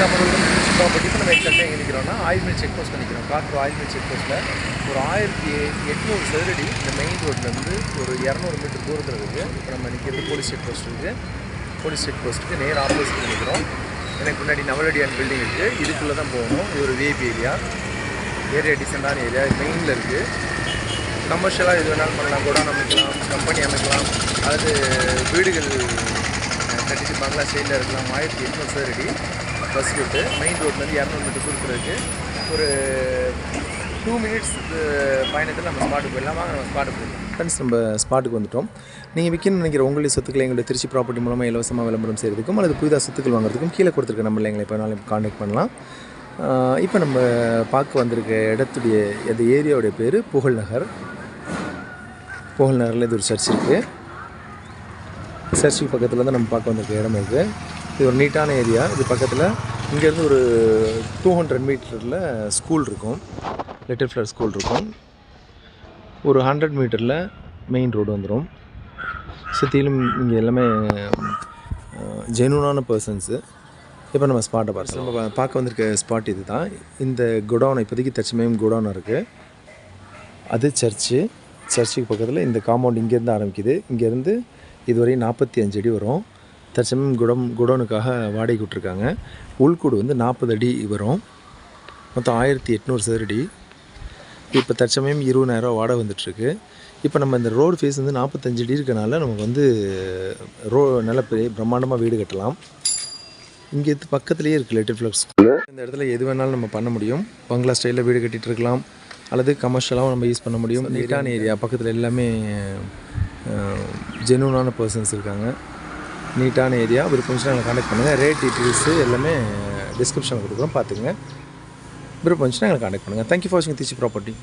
Example property இப்போ நம்ம எக்ஸாக்டாக எங்கே நிற்கிறோம்னா ஆயில் மில் செக் போஸ்ட் நிற்கிறோம் காற்று ஆயில் மில் செக் போஸ்ட்டில் ஒரு ஆயிரத்தி எட்நூறு சதுரடி இந்த மெயின் ரோட்லேருந்து ஒரு இரநூறு மீட்டர் தூரத்தில் இருக்குது இப்போ நம்ம நிற்கிறது போலீஸ் செக் போஸ்ட் இருக்குது போலீஸ் செக் போஸ்ட்டுக்கு நேர் ஆப்போசிட் நிற்கிறோம். எனக்கு முன்னாடி நவலடியான் பில்டிங் இருக்குது இதுக்குள்ளே தான் போகணும். இது ஒரு விஐபி ஏரியா ஏரியா டீசெண்டான ஏரியா மெயினில் இருக்குது கமர்ஷியலாக எது வேணாலும் பண்ணலாம். கூட அமைக்கலாம் கம்பெனி அமைக்கலாம். அதாவது வீடுகள் கட்டிட்டு பங்களா சைடில் இருக்கலாம். ஆயிரத்தி எட்நூறு சதுரடி. பஸ் ரூட்டு மெயின் ரோட்லேருந்து இரநூறு மீட்டர் தூரத்தில் இருக்குது ஒரு டூ மினிட்ஸ் பயணத்தில் நம்ம ஸ்பாட்டுக்கு போயிடலாம். வாங்க நம்ம ஸ்பாட்டுக்கு போயிடலாம். ஃப்ரெண்ட்ஸ் நம்ம ஸ்பாட்டுக்கு வந்துட்டோம். நீங்கள் விற்கணும்னு நினைக்கிற உங்களுடைய சொத்துக்களை எங்களுடைய திருச்சி ப்ராப்பர்ட்டி மூலமாக இலவசமாக விளம்பரம் செய்கிறதுக்கும் அல்லது புதிதாக சொத்துக்கள் வாங்குறதுக்கும் கீழே கொடுத்துருக்க நம்பரில் எங்களை இப்போ நாளைக்கு காண்டாக்ட் பண்ணலாம். இப்போ நம்ம பார்க்க வந்திருக்க இடத்துடைய அந்த ஏரியாவுடைய பேர் புகழ் நகர். புகழ் நகரில் இது ஒரு சர்ச் இருக்குது சர்ச்சுக்கு பக்கத்தில் தான் நம்ம பார்க்க வந்திருக்க இடம் இருக்குது இது ஒரு நீட்டான ஏரியா இது பக்கத்தில் இங்கேருந்து ஒரு டூ ஹண்ட்ரட் மீட்டரில் ஸ்கூல் இருக்கும். லிட்டில் ஃப்ளவர் ஸ்கூல் இருக்கும். ஒரு ஹண்ட்ரட் மீட்டரில் மெயின் ரோடு வந்துடும் சுற்றிலும் இங்கே எல்லாமே ஜெனுனான பர்சன்ஸு இப்போ நம்ம ஸ்பாட்டை பார்த்து நம்ம பார்க்க வந்திருக்க ஸ்பாட் இது தான் இந்த குடோன் இப்போதைக்கு தற்சமயம் குடோன் இருக்குது அது சர்ச்சு சர்ச்சுக்கு பக்கத்தில் இந்த காம்பவுண்ட் இங்கேருந்து ஆரம்பிக்குது. இங்கேருந்து இதுவரை நாற்பத்தி அஞ்சு அடி வரும். தற்சமயம் குடம் குடோனுக்காக வாடகை விட்ருக்காங்க உள்கூடு வந்து நாற்பது அடி வரும். மொத்தம் ஆயிரத்தி எட்நூறு சதுரடி இப்போ தற்சமயம் இருபதாயிரம் வாடகை வந்துட்டுருக்கு இப்போ நம்ம இந்த ரோடு ஃபேஸ் வந்து நாற்பத்தஞ்சு அடி இருக்கனால நமக்கு வந்து ரோ நல்ல பெரிய பிரம்மாண்டமாக வீடு கட்டலாம். இங்கே பக்கத்துலேயே இருக்குது லிட்டில் ஃப்ளக்ஸ் இந்த இடத்துல எது வேணாலும் நம்ம பண்ண முடியும். பங்களா ஸ்டைலில் வீடு கட்டிகிட்டு இருக்கலாம். அல்லது கமர்ஷியலாகவும் நம்ம யூஸ் பண்ண முடியும். நீட்டான ஏரியா பக்கத்தில் எல்லாமே ஜெனூனான பர்சன்ஸ் இருக்காங்க. நீட்டான ஏரியா விருப்பம் நாங்கள் காண்டாக்ட் பண்ணுங்கள் ரேட் டீட்டெயில்ஸு எல்லாமே டிஸ்கிரிப்ஷனில் கொடுக்குறோம். பார்த்துங்க விருப்பம் வந்துச்சுன்னா எங்களை காண்டாக்ட் பண்ணுங்கள் தேங்க்யூ ஃபார் வாட்சிங் திருச்சி ப்ராப்பர்ட்டி